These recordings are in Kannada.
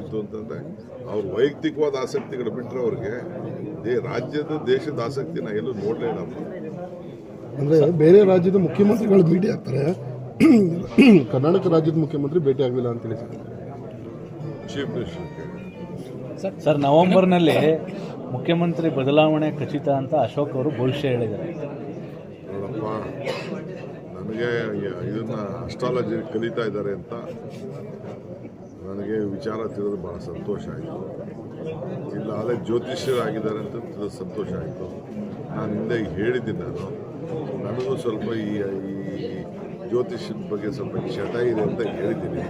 ಇತ್ತು ಅಂತಂದರೆ ಅವ್ರ ವೈಯಕ್ತಿಕವಾದ ಆಸಕ್ತಿಗಳು ಬಿಟ್ಟರೆ ಅವ್ರಿಗೆ ದೇ ರಾಜ್ಯದ ದೇಶದ ಆಸಕ್ತಿನ ಎಲ್ಲೂ ನೋಡಲೇ ಇಲ್ಲ ಅಂದರೆ ಬೇರೆ ರಾಜ್ಯದ ಮುಖ್ಯಮಂತ್ರಿಗಳು ಭೇಟಿ ಆಗ್ತಾರೆ. ಕರ್ನಾಟಕ ರಾಜ್ಯದ ಮುಖ್ಯಮಂತ್ರಿ ಭೇಟಿ ಆಗಲಿಲ್ಲ ಅಂತ ಹೇಳಿ ಸರ್. ಚೀಫ್ ಮಿನಿಸ್ಟರ್ ಸರ್ ನವೆಂಬರ್ನಲ್ಲಿ ಮುಖ್ಯಮಂತ್ರಿ ಬದಲಾವಣೆ ಖಚಿತ ಅಂತ ಅಶೋಕ್ ಅವರು ಭವಿಷ್ಯ ಹೇಳಿದ್ದಾರೆ. ನೋಡಪ್ಪ ನನಗೆ ಇದನ್ನ ಅಸ್ಟ್ರಾಲಜಿ ಕಲಿತಾ ಇದ್ದಾರೆ ಅಂತ. ನನಗೆ ವಿಚಾರ ತಿಳಿದು ಭಾಳ ಸಂತೋಷ ಆಯಿತು. ಇಲ್ಲ ಅಲ್ಲೇ ಜ್ಯೋತಿಷ್ಯರಾಗಿದ್ದಾರೆ ಅಂತ ತಿಳಿದು ಸಂತೋಷ ಆಯಿತು. ನಾನು ಹಿಂದೆ ಹೇಳಿದ್ದೀನಿ ನಾನು. ನನಗೂ ಸ್ವಲ್ಪ ಈ ಈ ಜ್ಯೋತಿಷ್ಯದ ಬಗ್ಗೆ ಸ್ವಲ್ಪ ಚಟ ಇದೆ ಅಂತ ಹೇಳಿದ್ದೀನಿ.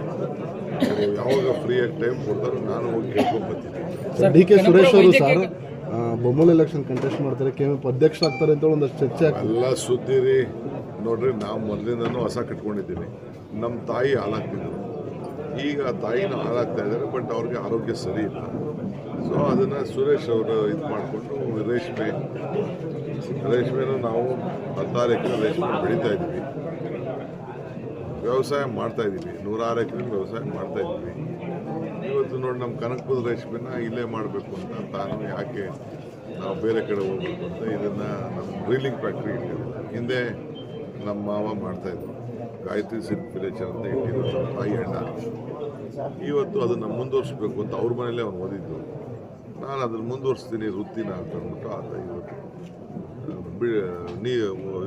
ಯಾವಾಗ ಯಾವಾಗ ಆಗಿ ಟೈಮ್ ಕೊಡ್ತಾರೋ ನಾನು ಹೋಗಿ ಕೇಳ್ಕೊಂಡ್ಬರ್ತೀನಿ ಡಿ ಕೆ ಸುರೇಶ್ ಅವರು ಸರ್ ಬೊಮ್ಮಲ್ ಎಲೆಕ್ಷನ್ ಕಂಟೆಸ್ಟ್ ಮಾಡ್ತಾರೆ ಕೆ ಎಂ ಅಧ್ಯಕ್ಷ ಆಗ್ತಾರೆ ಅಂತ ಒಂದಷ್ಟು ಚರ್ಚೆ ಎಲ್ಲ ಸುದ್ದಿ ರೀ ನೋಡ್ರಿ ನಾವು ಮೊದಲಿಂದನೂ ಹೊಸ ಕಟ್ಕೊಂಡಿದ್ದೀನಿ ನಮ್ಮ ತಾಯಿ ಹಾಲಾಗ್ತಿದ್ರು ಈಗ ತಾಯಿನ ಹಾಳಾಗ್ತಾ ಇದ್ದಾರೆ, ಬಟ್ ಅವ್ರಿಗೆ ಆರೋಗ್ಯ ಸರಿ ಇಲ್ಲ. ಸೊ ಅದನ್ನು ಸುರೇಶ್ ಅವರು ಇದು ಮಾಡಿಕೊಂಡು ರೇಷ್ಮೆ, ರೇಷ್ಮೆನೂ ನಾವು ಹತ್ತಾರು ಎಕರೆ ರೇಷ್ಮೆ ಬೆಳೀತಾ ಇದ್ದೀವಿ. ವ್ಯವಸಾಯ ಮಾಡ್ತಾ ಇದ್ದೀವಿ, ನೂರಾರು ಎಕರೆ ವ್ಯವಸಾಯ ಮಾಡ್ತಾ ಇದ್ದೀವಿ. ಇವತ್ತು ನೋಡಿ ನಮ್ಮ ಕನಕಪುರ ರೇಷ್ಮೆನ ಇಲ್ಲೇ ಮಾಡಬೇಕು ಅಂತ ತಾನು ಯಾಕೆ ನಾವು ಬೇರೆ ಕಡೆ ಹೋಗ್ಬೇಕು ಅಂತ ಇದನ್ನು ನಮ್ಮ ರೀಲಿಂಗ್ ಫ್ಯಾಕ್ಟ್ರಿ ಇಟ್ಟಿದ್ದೀವಿ ಹಿಂದೆ ನಮ್ಮ ಮಾವ ಮಾಡ್ತಾಯಿದ್ರು ಗಾಯತ್ರಿ ಸಿಲ್ಕ್ ವಿಲೇಜ್ ಅಂತ ಇಟ್ಟಿದ್ರು. ನಮ್ಮ ತಾಯಿ ಅಣ್ಣ. ಇವತ್ತು ಅದನ್ನು ಮುಂದುವರಿಸ್ಬೇಕು ಅಂತ ಅವ್ರ ಮನೇಲೆ ಅವ್ನು ಓದಿದ್ದು. ನಾನು ಅದನ್ನು ಮುಂದುವರಿಸ್ತೀನಿ ವೃತ್ತಿನ ಅಂತ ಅಂದ್ಬಿಟ್ಟು ಆತ ಇವತ್ತು ಬಿ, ನೀ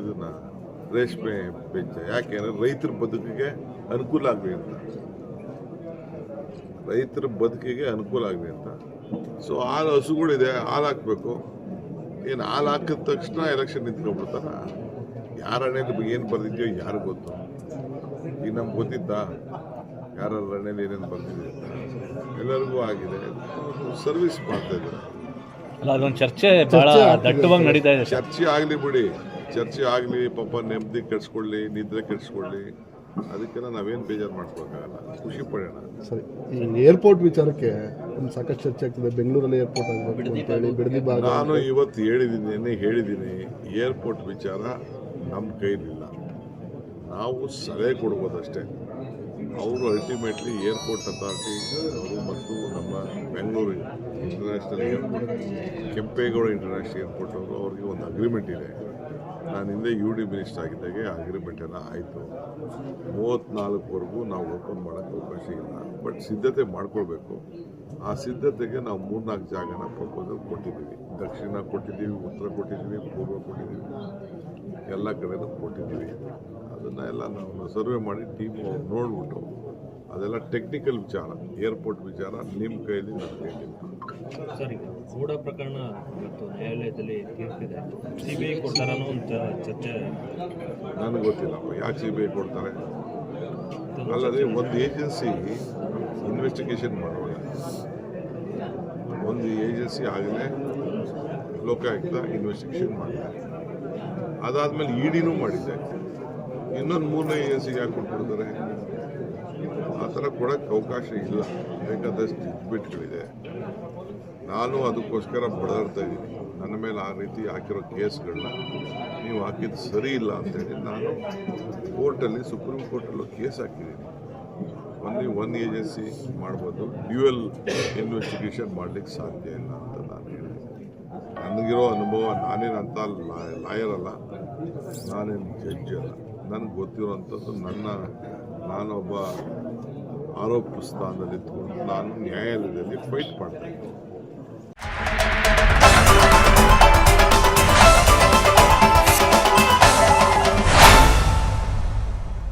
ಇದನ್ನ ರೇಷ್ಮೆ ಬೆಂಚ ಯಾಕೆಂದ್ರೆ ರೈತರ ಬದುಕಿಗೆ ಅನುಕೂಲ ಆಗಲಿ ಅಂತ. ರೈತರ ಬದುಕಿಗೆ ಅನುಕೂಲ ಆಗಲಿ ಅಂತ. ಸೊ ಹಾಲು ಹಸುಗಳಿದೆ, ಹಾಲು ಹಾಕಬೇಕು. ಏನು ಹಾಲು ಹಾಕಿದ ತಕ್ಷಣ ಎಲೆಕ್ಷನ್ ನಿಂತ್ಕೊಂಡ್ಬಿಡ್ತಾರ ಯಾರ ಹಣೆಯಲ್ಲಿ ಏನು ಬರ್ದಿದ್ಯೋ ಯಾರು ಗೊತ್ತು? ಈಗ ನಮ್ಗೆ ಗೊತ್ತಿತ್ತಾ? ಯಾರ ಹಣೆಯಲ್ಲಿ ಏನೇನು ಬರ್ತಿದೆ ಎಲ್ಲರಿಗೂ ಆಗಿದೆ. ಸರ್ವಿಸ್ ಮಾಡ್ತಾ ಇದ್ದಾರೆ. ಅಲ್ಲ ಅದೊಂದು ಚರ್ಚೆ ಬಹಳ ದಟ್ಟವಾಗಿ ನಡೀತಾ ಇದೆ ಚರ್ಚೆ ಆಗಲಿ ಬಿಡಿ. ಚರ್ಚೆ ಆಗಲಿ ಪಾಪ ನೆಮ್ಮದಿ ಕೆಡಿಸ್ಕೊಳ್ಳಿ ನಿದ್ರೆ ಕೆಡಿಸ್ಕೊಳ್ಳಿ. ಅದಕ್ಕೆಲ್ಲ ನಾವೇನು ಬೇಜಾರು ಮಾಡ್ಕೋಬೇಕಾಗಲ್ಲ ಖುಷಿ ಪಡೋಣ. ಸರಿ. ಈ ಏರ್ಪೋರ್ಟ್ ವಿಚಾರಕ್ಕೆ ಒಂದು ಸಾಕಷ್ಟು ಚರ್ಚೆ ಆಗ್ತದೆ. ಬೆಂಗಳೂರಲ್ಲಿ ಏರ್ಪೋರ್ಟ್ ಆಗಬೇಕು ಅಂತ ಹೇಳಿ ಬಿಡದಿ ಭಾಗ ನಾನು ಇವತ್ತು ಹೇಳಿದ್ದೀನಿ ನಿನ್ನೆ ಹೇಳಿದ್ದೀನಿ ಏರ್ಪೋರ್ಟ್ ವಿಚಾರ ನಮ್ಮ ಕೈಲಿಲ್ಲ. ನಾವು ಸಲಹೆ ಕೊಡ್ಬೋದಷ್ಟೇ. ಅವರು ಅಲ್ಟಿಮೇಟ್ಲಿ ಏರ್ಪೋರ್ಟ್ ಅಥಾರಿಟಿ ಅವರು ಮತ್ತು ನಮ್ಮ Bengaluru international airport Kempegowda international airport ಅವರು ಅವ್ರಿಗೆ ಒಂದು ಅಗ್ರಿಮೆಂಟ್ ಇದೆ. ನಾನು ಹಿಂದೆ ಯು ಡಿ ಮಿನಿಸ್ಟರ್ ಆಗಿದ್ದಾಗೆ ಆ ಅಗ್ರಿಮೆಂಟ್ ಎಲ್ಲ ಆಯಿತು. ಮೂವತ್ತ್ನಾಲ್ಕುವರೆಗೂ ನಾವು ಓಪನ್ ಮಾಡೋಕ್ಕೆ ಅವಕಾಶ ಇಲ್ಲ. ಬಟ್ ಸಿದ್ಧತೆ ಮಾಡ್ಕೊಳ್ಬೇಕು. ಆ ಸಿದ್ಧತೆಗೆ ನಾವು ಮೂರ್ನಾಲ್ಕು ಜಾಗನ ಪ್ರಪೋಸಲ್ ಕೊಟ್ಟಿದ್ದೀವಿ. ದಕ್ಷಿಣ ಕೊಟ್ಟಿದ್ದೀವಿ, ಉತ್ತರ ಕೊಟ್ಟಿದ್ದೀವಿ, ಪೂರ್ವ ಕೊಟ್ಟಿದ್ದೀವಿ. ಎಲ್ಲ ಕಡೆನೂ ಕೊಟ್ಟಿದ್ದೀವಿ. ಅದನ್ನ ಎಲ್ಲ ನಾವು ಸರ್ವೆ ಮಾಡಿ ಟೀಮ್ ನೋಡ್ಬಿಟ್ಟು ಅದೆಲ್ಲ ಟೆಕ್ನಿಕಲ್ ವಿಚಾರ ಏರ್ಪೋರ್ಟ್ ವಿಚಾರ ನಿಮ್ಮ ಕೈಯಲ್ಲಿ ನನ್ನ ಕೈಯಲ್ಲಿ ಸರ್ ಈಗ ಗೂಢ ಪ್ರಕರಣ ಇವತ್ತು ನ್ಯಾಯಾಲಯದಲ್ಲಿ ತೀರ್ಪಿದೆ. ಸಿ ಬಿ ಐ ಕೊಡ್ತಾರ ಒಂದು ಚರ್ಚೆ. ನನಗೆ ಗೊತ್ತಿಲ್ಲಪ್ಪ ಯಾಕೆ ಸಿ ಬಿ ಐ ಕೊಡ್ತಾರೆ ಅಲ್ಲದೆ ಒಂದು ಏಜೆನ್ಸಿ ಇನ್ವೆಸ್ಟಿಗೇಷನ್ ಮಾಡುವಾಗ. ಒಂದು ಏಜೆನ್ಸಿ ಆಗಲೇ ಲೋಕಾಯುಕ್ತ ಇನ್ವೆಸ್ಟಿಗೇಷನ್ ಮಾಡಿದೆ ಅದಾದಮೇಲೆ ಇಡಿನೂ ಮಾಡಿದ್ದೆ. ಇನ್ನೊಂದು ಮೂರನೇ ಏಜೆನ್ಸಿಗೆ ಯಾಕೆ ಕೊಟ್ಬಿಡ್ತಾರೆ? ಆ ಥರ ಕೊಡೋಕ್ಕೆ ಅವಕಾಶ ಇಲ್ಲ. ಬೇಕಾದಷ್ಟು ಬಿಟ್ಗಳಿದೆ ನಾನು ಅದಕ್ಕೋಸ್ಕರ ಬಡದಾಡ್ತಾ ಇದ್ದೀನಿ. ನನ್ನ ಮೇಲೆ ಆ ರೀತಿ ಹಾಕಿರೋ ಕೇಸ್ಗಳನ್ನ ನೀವು ಹಾಕಿದ್ದು ಸರಿ ಇಲ್ಲ ಅಂತೇಳಿ ನಾನು ಕೋರ್ಟಲ್ಲಿ, ಸುಪ್ರೀಂ ಕೋರ್ಟಲ್ಲೂ ಕೇಸ್ ಹಾಕಿದ್ದೀನಿ. ಒನ್ಲಿ ಒನ್ ಏಜೆನ್ಸಿ ಮಾಡ್ಬೋದು. ಡ್ಯೂಯಲ್ ಇನ್ವೆಸ್ಟಿಗೇಷನ್ ಮಾಡಲಿಕ್ಕೆ ಸಾಧ್ಯ ಇಲ್ಲ ಅಂತ ನಾನು ನನಗಿರೋ ಅನುಭವ ನಾನೇನಂತ ಲಾಯರ್ ಅಲ್ಲ ನಾನೇನು ಜಡ್ಜ್ ಅಲ್ಲ. ನನಗೆ ಗೊತ್ತಿರೋವಂಥದ್ದು ನನ್ನ, ನಾನೊಬ್ಬ ಆರೋಪ ಸ್ಥಾನದಲ್ಲಿ ನಾನು ನ್ಯಾಯಾಲಯದಲ್ಲಿ ಫೈಟ್ ಮಾಡ್ತಾ ಇದ್ದೀನಿ.